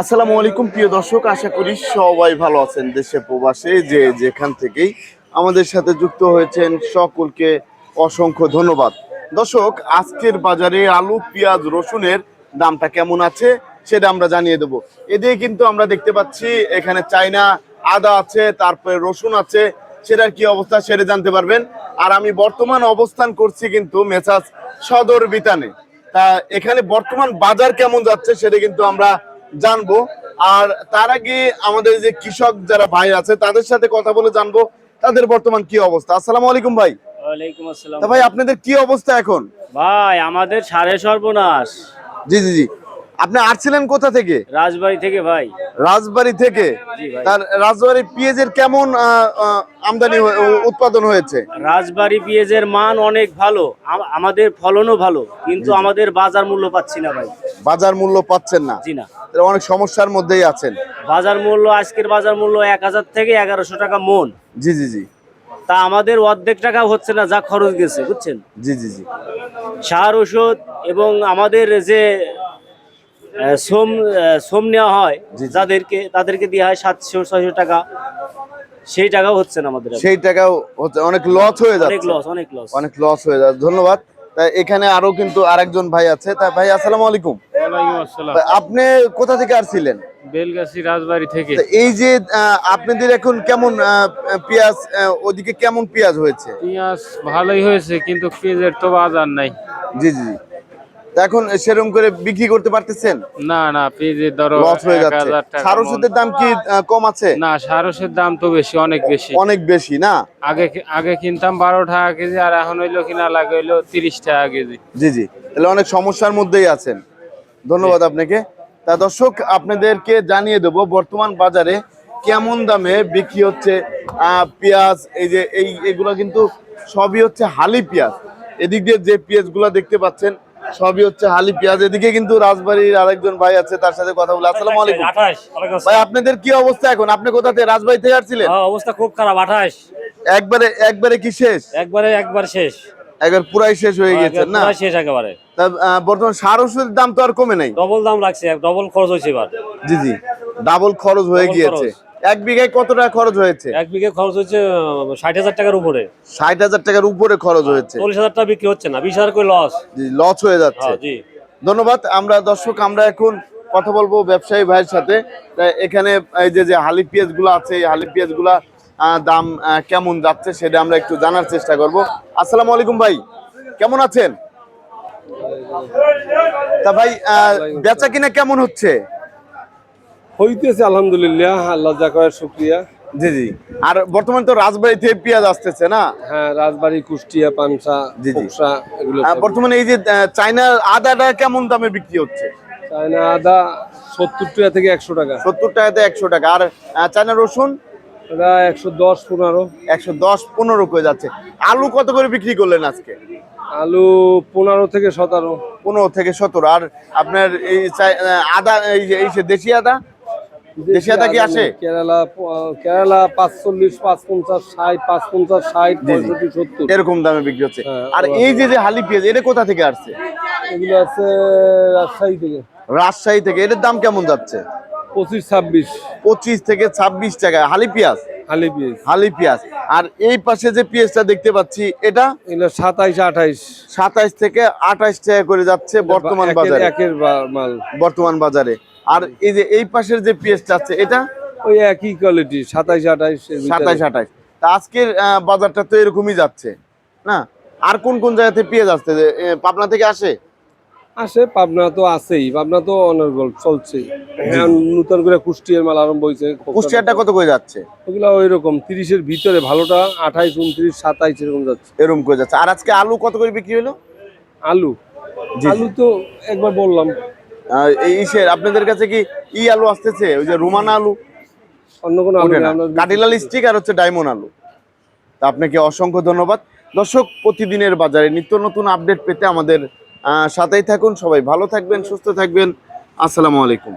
আসসালামু আলাইকুম, প্রিয় দর্শক, আশা করি সবাই ভালো আছেন দেশে প্রবাসে, যে যেখান থেকেই আমাদের সাথে যুক্ত হয়েছেন সকলকে অসংখ্য ধন্যবাদ। দর্শক, আজকের বাজারে আলু, পেঁয়াজ, রসুনের দামটা কেমন আছে সেটা আমরা জানিয়ে দেবো। এদিকে কিন্তু আমরা দেখতে পাচ্ছি এখানে চাইনা আদা আছে, তারপরে রসুন আছে, সেটার কি অবস্থা সেটা জানতে পারবেন। আর আমি বর্তমান অবস্থান করছি কিন্তু মেসাজ সদর বিতানে। তা এখানে বর্তমান বাজার কেমন যাচ্ছে সেটা কিন্তু আমরা জানব। আর তার আগে আমাদের যে কৃষক যারা ভাই আছে তাদের সাথে কথা বলে জানব তাদের বর্তমান কি অবস্থা। আসসালামু আলাইকুম ভাই। ওয়ালাইকুম আসসালাম তা ভাই আপনাদের কি অবস্থা এখন? ভাই আমাদের সাড়ে সর্বনাশ। জি জি জি। আপনি আসছিলেন কোথা থেকে? রাজবাড়ি থেকে ভাই। রাজবাড়ি থেকে তার রাজবাড়ি পেঁয়াজের কেমন আমদানি উৎপাদন হয়েছে? রাজবাড়ি পেঁয়াজের মান অনেক ভালো। আমাদের ফলনও ভালো কিন্তু আমাদের বাজার মূল্য পাচ্ছি না ভাই। বাজার মূল্য পাচ্ছেন না। জি না। অনেক সমস্যার মধ্যেই আছেন। বাজার মূল্য আজকের বাজার মূল্য এক হাজার থেকে এগারোশো টাকা মন। জি জি জি। তা আমাদের অর্ধেক টাকা হচ্ছে না যা খরচ গেছে বুঝছেন? জি জি জি। সার ওষুধ এবং আমাদের যে শ্রম আহ, শ্রম নেওয়া হয়। যাদেরকে তাদেরকে দেওয়া হয় সাতশো ছয়শো টাকা। সেই টাকাও হচ্ছে না আমাদের সেই টাকাও হচ্ছে অনেক লস হয়ে অনেক লস অনেক লস অনেক লস হয়ে যাচ্ছে। ধন্যবাদ। তা এখানে আরও কিন্তু আরেকজন ভাই আছে। তা ভাই আসসালামু আলাইকুম। আসসালাম। আপনি কোথা থেকে আসছিলেন? বেলগাছি রাজবাড়ি থেকে। এই যে আপনাদের এখন কেমন পেঁয়াজ ওদিকে কেমন পেঁয়াজ হয়েছে? পেঁয়াজ ভালোই হয়েছে কিন্তু পেঁয়াজের তো বাজার নাই। জি জি। এখন সেরকম করে বিক্রি করতে পারতেছেন? না না পেঁয়াজের ধরো লস হয়ে যাচ্ছে। সার ওষুধের দাম কি কম। আছে? না সারসের দাম তো বেশি অনেক বেশি। অনেক বেশি না? আগে আগে কিনতাম বারো টাকা কেজি আর এখন হইল কিনা লাগে হইল তিরিশ টাকা কেজি। জি জি। তাহলে অনেক সমস্যার মধ্যেই আছেন। ধন্যবাদ আপনাকে। তা দর্শক আপনাদেরকে জানিয়ে দেব বর্তমান বাজারে কেমন দামে বিক্রি হচ্ছে আহ, পেঁয়াজ এই যে এই এগুলো কিন্তু সবই হচ্ছে হালি পেঁয়াজ। এদিক দিয়ে যে পেঁয়াজগুলো দেখতে পাচ্ছেন সবই হচ্ছে হালি পেঁয়াজ। এদিকে কিন্তু রাজবাড়ির আরেকজন ভাই আছে তার সাথে কথা বলে। আসসালামু আলাইকুম। ভাই আপনাদের কি অবস্থা এখন? আপনি কোথা থেকে? রাজবাড়ি থেকে আসছিলেন? অবস্থা খুব খারাপ আঠাশ। একবারে একবারে কি শেষ? একবারে একবার শেষ। একবার পুরাই শেষ হয়ে গেছে না? শেষ একেবারে। বর্তমান সার ওষুধের দাম তো আর কমে নাই? ডবল দাম লাগছে ডবল খরচ হয়েছে এবার। জি জি। ডাবল খরচ হয়ে গিয়েছে। এক বিঘায় কত টাকা খরচ হয়েছে? এক বিঘে খরচ হচ্ছে ষাট হাজার টাকার উপরে। ষাট হাজার টাকার উপরে খরচ হয়েছে। চল্লিশ হাজার টাকা বিক্রি হচ্ছে না বিশ হাজার করে লস লস হয়ে যাচ্ছে। হ্যাঁ ধন্যবাদ। আমরা দর্শক আমরা এখন কথা বলব ব্যবসায়ী ভাইয়ের সাথে। এখানে এই যে যে হালি পেঁয়াজগুলো আছে এই হালি পেঁয়াজগুলা দাম কেমন যাচ্ছে সেটা আমরা একটু জানার চেষ্টা করব। আসসালামু আলাইকুম ভাই কেমন আছেন? তা ভাই বেচা কিনা কেমন হচ্ছে? হইতেছে আলহামদুলিল্লাহ আল্লাহ যা করে শুক্রিয়া। জি জি। আর বর্তমান তো রাজবাড়ি থেকে পেঁয়াজ আসতেছে না? হ্যাঁ রাজবাড়ি কুষ্টিয়া পানসা জি, জি। এগুলো বর্তমানে এই যে আহ, চায়নার আদাটা কেমন দামে বিক্রি হচ্ছে? চায়না আদা সত্তর টাকা থেকে একশো টাকা। সত্তর টাকাতে একশো টাকা। আর চায়না রসুন? এটা একশো দশ পনেরো। একশো দশ পনেরো করে যাচ্ছে। আলু কত করে বিক্রি করলেন আজকে? আলু পনেরো থেকে সতেরো। পনেরো থেকে সতেরো। আর আপনার এই আদা এই যে এই যে দেশি আদা? কি আসে? কেরালা কেরালা পাঁচচল্লিশ পাঁচ পঞ্চাশ ষাট পাঁচ পঞ্চাশ ষাট। পঁয়ষট্টি সত্তর। এরকম দামে বিক্রি হচ্ছে। হ্যাঁ, আর এই যে যে হালি পেঁয়াজ এটা কোথা থেকে আসছে? এগুলো আছে রাজশাহী থেকে। রাজশাহী থেকে। এটার দাম কেমন যাচ্ছে? পঁচিশ ছাব্বিশ। পঁচিশ থেকে ছাব্বিশ টাকা। হালি পেঁয়াজ? হালি পিস হালি পেঁয়াজ। আর এই পাশে যে পেঁয়াজটা দেখতে পাচ্ছি এটা সাতাইশ আঠাইশ। সাতাইশ থেকে আঠাইশ টাকা করে যাচ্ছে বর্তমান বাজারে। একের মাল। বর্তমান বাজারে। আর এই যে এই পাশের যে পেঁয়াজটা আছে এটা? ওই একই কোয়ালিটি সাতাইশ আঠাইশ সাতাইশ আঠাইশ। তা আজকের বাজারটা তো এরকমই যাচ্ছে না? আর কোন কোন জায়গাতে পেঁয়াজ আসছে? যে, পাবনা থেকে আসে? আসে পাবনা তো আছেই পাবনা তো অনর্গল চলছে এখন নতুন করে কুষ্টিয়ার মাল আরম্ভ হয়েছে কুষ্টিয়ারটা কত করে যাচ্ছে? ওগুলো ওই রকম তিরিশের ভিতরে ভালোটা আঠাইশ উনত্রিশ সাতাইশ এরকম যাচ্ছে। এরকম করে যাচ্ছে। আর আজকে আলু কত করে বিক্রি হলো? আলু। আলু তো একবার বললাম। এই ইসের আপনাদের কাছে কি ই আলু আসতেছে? ওই যে রুমানা আলু? অন্য কোনো আলু। কাটিলাল স্টিক আর হচ্ছে ডায়মন্ড আলু। তা আপনাকে অসংখ্য ধন্যবাদ। দর্শক প্রতিদিনের বাজারে নিত্য নতুন আপডেট পেতে আমাদের সাথেই থাকুন সবাই ভালো থাকবেন সুস্থ থাকবেন। আসসালামু আলাইকুম।